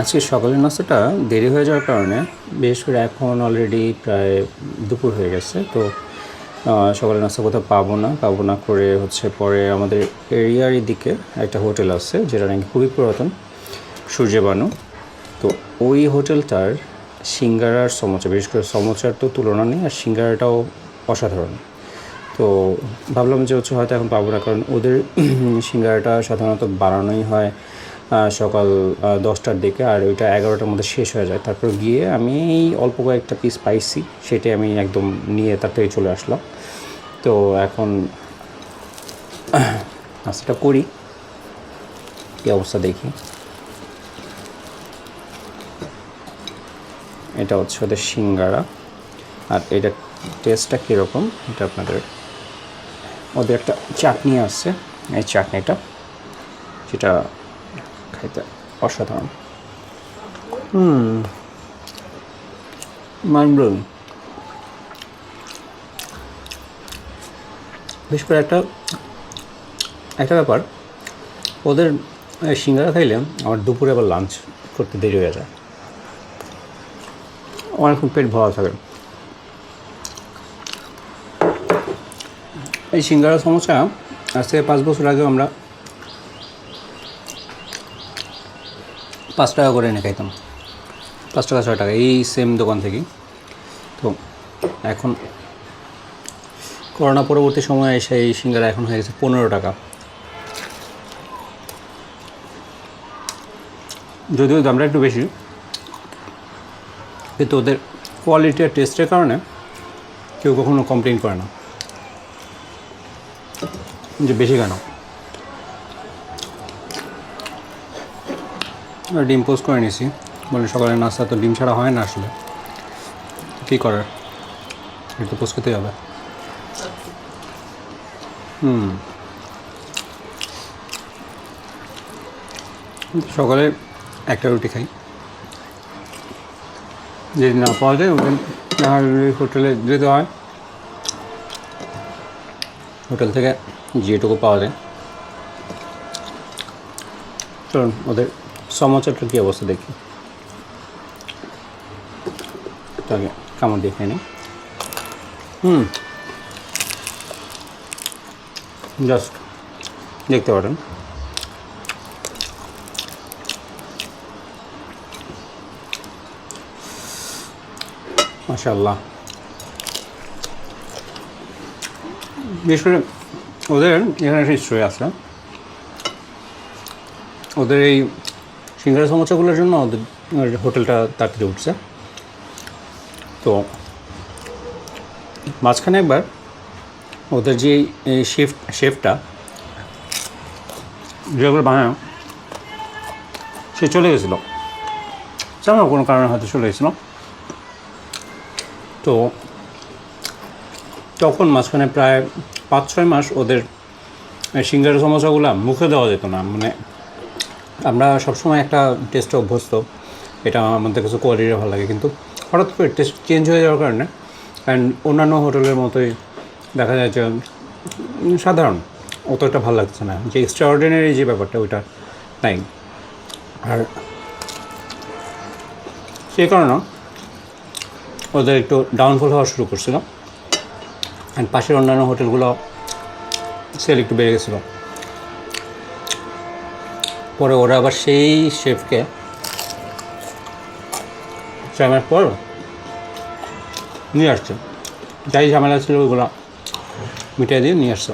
আজকে সকালের নাস্তাটা দেরি হয়ে যাওয়ার কারণে, বিশেষ করে এখন অলরেডি প্রায় দুপুর হয়ে গেছে, তো সকালের নাস্তা কোথাও পাবো না। পাবো না করে হচ্ছে পরে আমাদের এরিয়ার দিকে একটা হোটেল আছে যেটা নাকি খুবই পুরাতন, সূর্যবানু। তো ওই হোটেলটার সিঙ্গারার সমোচা, বিশেষ করে সমোচার তো তুলনা নেই, আর সিঙ্গারাটাও অসাধারণ। তো ভাবলাম যে হচ্ছে হয়তো এখন পাবো না, কারণ ওদের সিঙ্গারাটা সাধারণত বানানোই হয় সকাল দশটার দিকে আর ওইটা এগারোটার মধ্যে শেষ হয়ে যায়। তারপর গিয়ে আমি অল্প কয়েকটা পিস পাইছি, সেটাই আমি একদম নিয়ে তাড়াতাড়ি চলে আসলাম। তো এখন নাস্তাটা করি, কী অবস্থা দেখি। এটা হচ্ছে ওদের সিঙ্গারা। আর এটা টেস্টটা কীরকম, এটা আপনাদের, ওদের একটা চাটনি আছে, এই চাটনিটা যেটা খাইতে অসাধারণ। হুম। বিশেষ করে একটা একটা ব্যাপার, ওদের সিঙ্গারা খাইলে আমার দুপুরে আবার লাঞ্চ করতে দেরি হয়ে যায়। অনেকক্ষণ পেট ভরা থাকে। এই সিঙ্গারা সমস্যা, আজ থেকে পাঁচ বছর আগেও আমরা পাঁচ টাকা করে এনে খাইতাম। পাঁচ টাকা, ছয় টাকা, এই সেম দোকান থেকেই। তো এখন করোনা পরবর্তী সময়ে এসে এই সিঙ্গারা এখন হয়ে গেছে পনেরো টাকা। যদিও দামটা একটু বেশি, কিন্তু ওদের কোয়ালিটি আর টেস্টের কারণে কেউ কখনো কমপ্লেন করে না। যে বেশি কেন? ডিম পোস্ট করে নিয়েছি বলে সকালের নাস্তা তো ডিম ছাড়া হয় না আসলে। কী করার? একটু পোস্ট করতেই হবে। হুম। সকালে একটা রুটি খাই। যদি না পাওয়া যায় ওখানে না হোটেলে যেতে হয়। হোটেল থেকে যেটুকু পাওয়া যায়। চলুন, ওদের সমাচারটার কী অবস্থা দেখি। তাকে কেমন দেখে নিই হুম। জাস্ট দেখতে পারেন। মাশাল্লাহ বিশেষ করে ওদের এখানে একটা হিস্ট্রি আছে। ওদের এই সিঙ্গারা সমস্যাগুলোর জন্য হোটেলটা তাড়াতাড়ি উঠছে। তো মাঝখানে একবার ওদের যে শেফ শেফটা যেগুলো বানায় সে চলে গেছিল। জানো কোনো কারণে হয়তো চলে গেছিল। তো তখন মাঝখানে প্রায় পাঁচ ছয় মাস ওদের সিঙ্গারের সমস্যাগুলো মুখে দেওয়া যেত না। মানে আমরা সবসময় একটা টেস্টে অভ্যস্ত। এটা আমাদের কাছে কোয়ালিটি ভালো লাগে। কিন্তু হঠাৎ করে টেস্ট চেঞ্জ হয়ে যাওয়ার কারণে অ্যান্ড অন্যান্য হোটেলের মতোই দেখা যায় যে সাধারণ। অতটা ভালো লাগছে না। যে এক্সট্রা অর্ডিনারি যে ব্যাপারটা, ওইটা নাই। আর সেই কারণে ওদের একটু ডাউনফল হওয়া শুরু করছিল। অ্যান্ড পাশের অন্যান্য হোটেলগুলো সেল একটু বেড়ে গেছিল। পরে ওরা আবার সেই শেফকে মাস পর নিয়ে আসছে। যাই ঝামেলা ছিল ওইগুলো মিটিয়ে দিয়ে নিয়ে আসছে।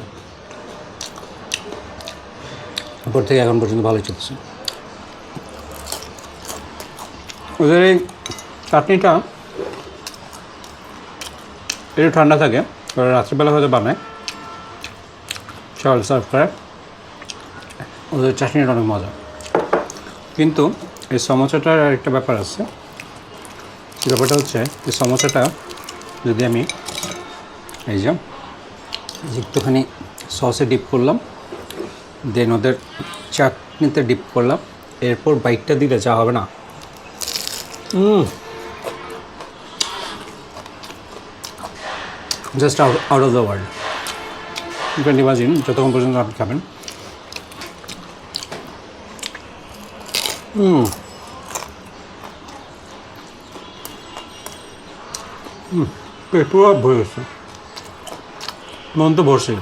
এরপর থেকে এখন পর্যন্ত ভালোই চলছে। ওদের এই চাটনিটা একটু ঠান্ডা থাকে রাত্রিবেলা হয়তো বানায়। সকাল সার্ভ করে। ওদের চাটনিটা অনেক মজা। কিন্তু এই সমোসাটার একটা ব্যাপার আছে। ব্যাপারটা হচ্ছে, এই সমোসাটা যদি আমি এই যে একটুখানি সসে ডিপ করলাম, দেন ওদের চাটনিতে ডিপ করলাম, এরপর বাইকটা দিলে যা হবে না। Just out of the world you can imagine যতক্ষণ পর্যন্ত আপনি খাবেন। হুম হুম পেট পুরো ভরে গেছে মন তো বসে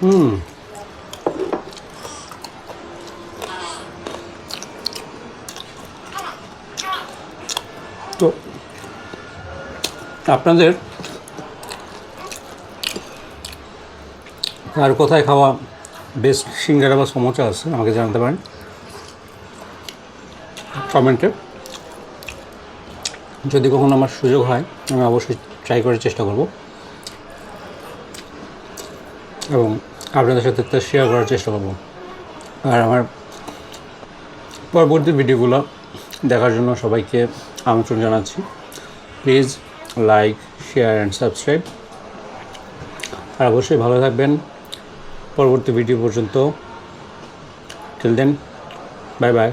হুম তো, আপনাদের আর কোথায় খাওয়া বেস্ট সিঙ্গারা বা সমোচা আছে, আমাকে জানাতে পারেন? কমেন্টে। যদি কখনো আমার সুযোগ হয়, আমি অবশ্যই ট্রাই করার চেষ্টা করব। এবং আপনাদের সাথে তা শেয়ার করার চেষ্টা করব। আর আমার পরবর্তী ভিডিওগুলো দেখার জন্য সবাইকে আমন্ত্রণ জানাচ্ছি। Please like share and subscribe আর অবশ্যই ভালো থাকবেন। পরবর্তী ভিডিও পর্যন্ত। Till then bye bye